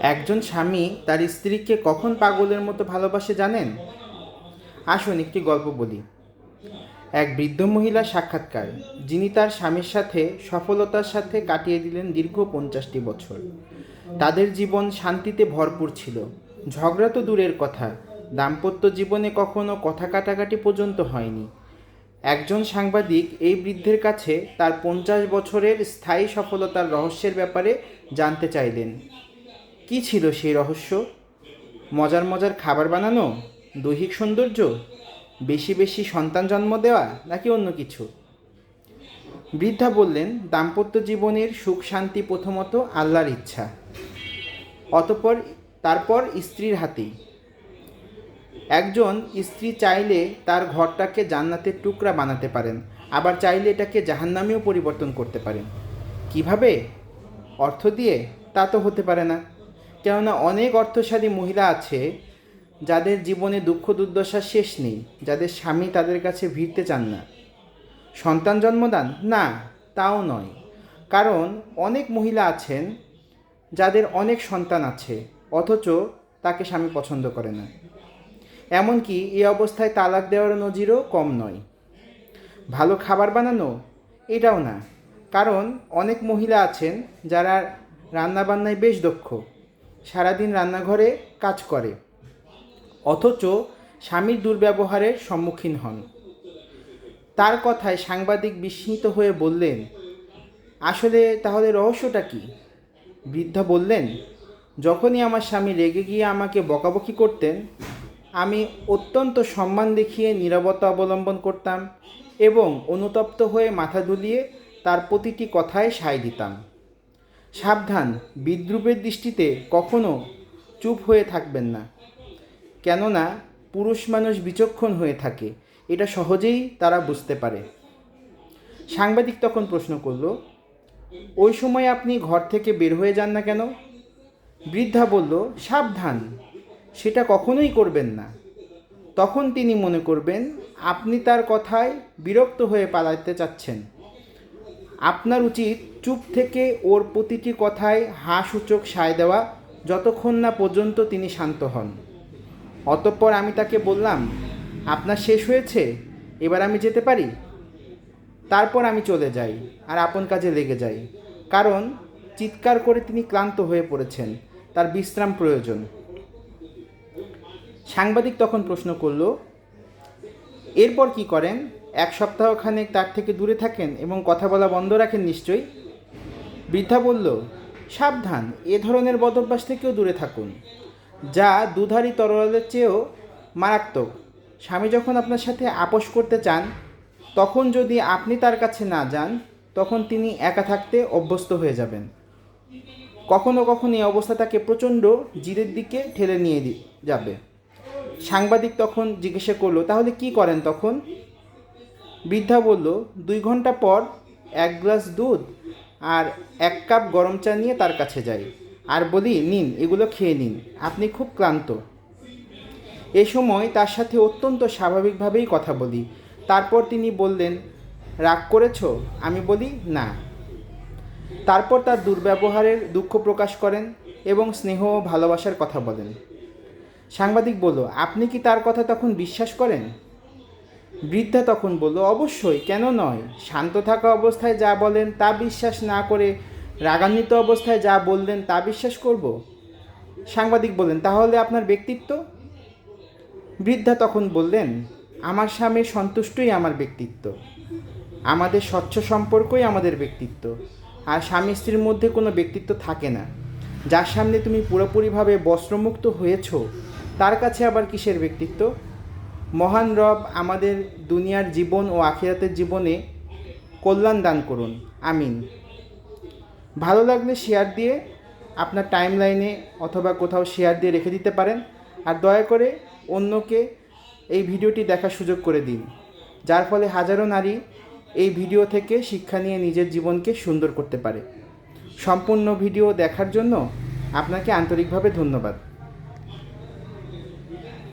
একজন স্বামী তার স্ত্রীকে কখন পাগলের মতো ভালোবাসে জানেন? আসুন একটি গল্প বলি। এক বৃদ্ধ মহিলা সাক্ষাৎকার, যিনি তার স্বামীর সাথে সফলতার সাথে কাটিয়ে দিলেন দীর্ঘ পঞ্চাশটি বছর। তাদের জীবন শান্তিতে ভরপুর ছিল। ঝগড়া তো দূরের কথা। দাম্পত্য জীবনে কখনো কথা কাটাকাটি পর্যন্ত হয়নি। একজন সাংবাদিক এই বৃদ্ধের কাছে তার পঞ্চাশ বছরের স্থায়ী সফলতার রহস্যের ব্যাপারে জানতে চাইলেন। কি ছিল সেই রহস্য? মজার মজার খাবার বানানো? দৈহিক সৌন্দর্য? বেশি বেশি সন্তান জন্ম দেওয়া? নাকি অন্য কিছু? বৃদ্ধা বললেন, দাম্পত্য জীবনের সুখ শান্তি প্রথমত আল্লাহর ইচ্ছা, অতপর তারপর স্ত্রীর হাতেই একজন স্ত্রী চাইলে তার ঘরটাকে জান্নাতের টুকরা বানাতে পারেন, আবার চাইলে এটাকে জাহান্নামেও পরিবর্তন করতে পারেন। কীভাবে? অর্থ দিয়ে? তা তো হতে পারে না। কেননা অনেক অর্থশালী মহিলা আছে যাদের জীবনে দুঃখ দুর্দশার শেষ নেই, যাদের স্বামী তাদের কাছে ভিড়তে চান না। সন্তান জন্মদান? না, তাও নয়। কারণ অনেক মহিলা আছেন যাদের অনেক সন্তান আছে, অথচ তাকে স্বামী পছন্দ করে না। এমনকি এই অবস্থায় তালাক দেওয়ার নজিরও কম নয়। ভালো খাবার বানানো? এটাও না। কারণ অনেক মহিলা আছেন যারা রান্নাবান্নায় বেশ দক্ষ। সারাদিন রান্নাঘরে কাজ করে। অথচ স্বামীর দুর্ব্যবহারের সম্মুখীন হন। তার কথায় সাংবাদিক বিস্মিত হয়ে বললেন, আসলে তাহলে রহস্যটা কি? বৃদ্ধা বললেন, যখনই আমার স্বামী রেগে গিয়ে আমাকে বকাবকি করতেন আমি অত্যন্ত সম্মান দেখিয়ে নীরবতা অবলম্বন করতাম এবং অনুতপ্ত হয়ে মাথা দুলিয়ে তার প্রতিটি কথায় সায় দিতাম। সাবধান, বিদ্রুপের দৃষ্টিতে কখনো চুপ হয়ে থাকবেন না। কেননা, পুরুষ মানুষ বিচক্ষণ হয়ে থাকে, এটা সহজেই তারা বুঝতে পারে। সাংবাদিক তখন প্রশ্ন করল, ওই সময় আপনি ঘর থেকে বের হয়ে যান না কেন? বৃদ্ধা বলল, সাবধান সেটা কখনোই করবেন না। তখন তিনি মনে করবেন, আপনি তার কথায় বিরক্ত হয়ে পালাতে চাচ্ছেন। আপনার উচিত চুপ থেকে ওর প্রতিটি কথায় হাঁ সূচক সায় দেওয়া যতক্ষণ না পর্যন্ত তিনি শান্ত হন। অতঃপর আমি তাকে বললাম, আপনার শেষ হয়েছে? এবার আমি যেতে পারি? তারপর আমি চলে যাই আর আপন কাজে লেগে যাই। কারণ, চিৎকার করে তিনি ক্লান্ত হয়ে পড়েছেন। তার বিশ্রাম প্রয়োজন। সাংবাদিক তখন প্রশ্ন করল, এরপর কি করেন? এক সপ্তাহখানেক তার থেকে দূরে থাকেন এবং কথা বলা বন্ধ রাখেন নিশ্চয়ই? বৃদ্ধা বলল, সাবধান, এ ধরনের বদভ্যাস থেকেও দূরে থাকুন। যা দুধারি তরলের চেয়েও মারাত্মক। স্বামী যখন আপনার সাথে আপোষ করতে চান, তখন যদি আপনি তার কাছে না যান, তখন তিনি একা থাকতে অভ্যস্ত হয়ে যাবেন। কখনো কখনো এই অবস্থা তাকে প্রচণ্ড জিরের দিকে ঠেলে নিয়ে যাবে। সাংবাদিক তখন জিজ্ঞাসা করল, তাহলে কি করেন তখন? বৃদ্ধা বলল, দুই ঘণ্টা পর এক গ্লাস দুধ আর এক কাপ গরম চা নিয়ে তার কাছে যাই। আর বলি, নিন, এগুলো খেয়ে নিন, আপনি খুব ক্লান্ত। এ সময় তার সাথে অত্যন্ত স্বাভাবিকভাবেই কথা বলি। তারপর তিনি বললেন, রাগ করেছ? আমি বলি, না। তারপর তার দুর্ব্যবহারের দুঃখ প্রকাশ করেন এবং স্নেহ ও ভালোবাসার কথা বলেন। সাংবাদিক বলল, আপনি কি তার কথা তখন বিশ্বাস করেন? বৃদ্ধা তখন বলল, অবশ্যই, কেন নয়? শান্ত থাকা অবস্থায় যা বলেন, তা বিশ্বাস না করে রাগান্বিত অবস্থায় যা বললেন, তা বিশ্বাস করব? সাংবাদিক বললেন, তাহলে আপনার ব্যক্তিত্ব? বৃদ্ধা তখন বললেন, আমার স্বামীর সন্তুষ্টই আমার ব্যক্তিত্ব। আমাদের স্বচ্ছ সম্পর্কই আমাদের ব্যক্তিত্ব। আর স্বামী স্ত্রীর মধ্যে কোনো ব্যক্তিত্ব থাকে না। যার সামনে তুমি পুরোপুরিভাবে বস্ত্রমুক্ত হয়েছো তার কাছে আবার কিসের ব্যক্তিত্ব? মহান রব আমাদের দুনিয়ার জীবন ও আখিরাতের জীবনে কল্যাণ দান করুন। আমিন। ভালো লাগলে শেয়ার দিয়ে আপনার টাইম লাইনে অথবা কোথাও শেয়ার দিয়ে রেখে দিতে পারেন। আর দয়া করে অন্যকে এই ভিডিওটি দেখার সুযোগ করে দিন। যার ফলে হাজারো নারী এই ভিডিও থেকে শিক্ষা নিয়ে নিজের জীবনকে সুন্দর করতে পারে। সম্পূর্ণ ভিডিও দেখার জন্য আপনাকে আন্তরিকভাবে ধন্যবাদ।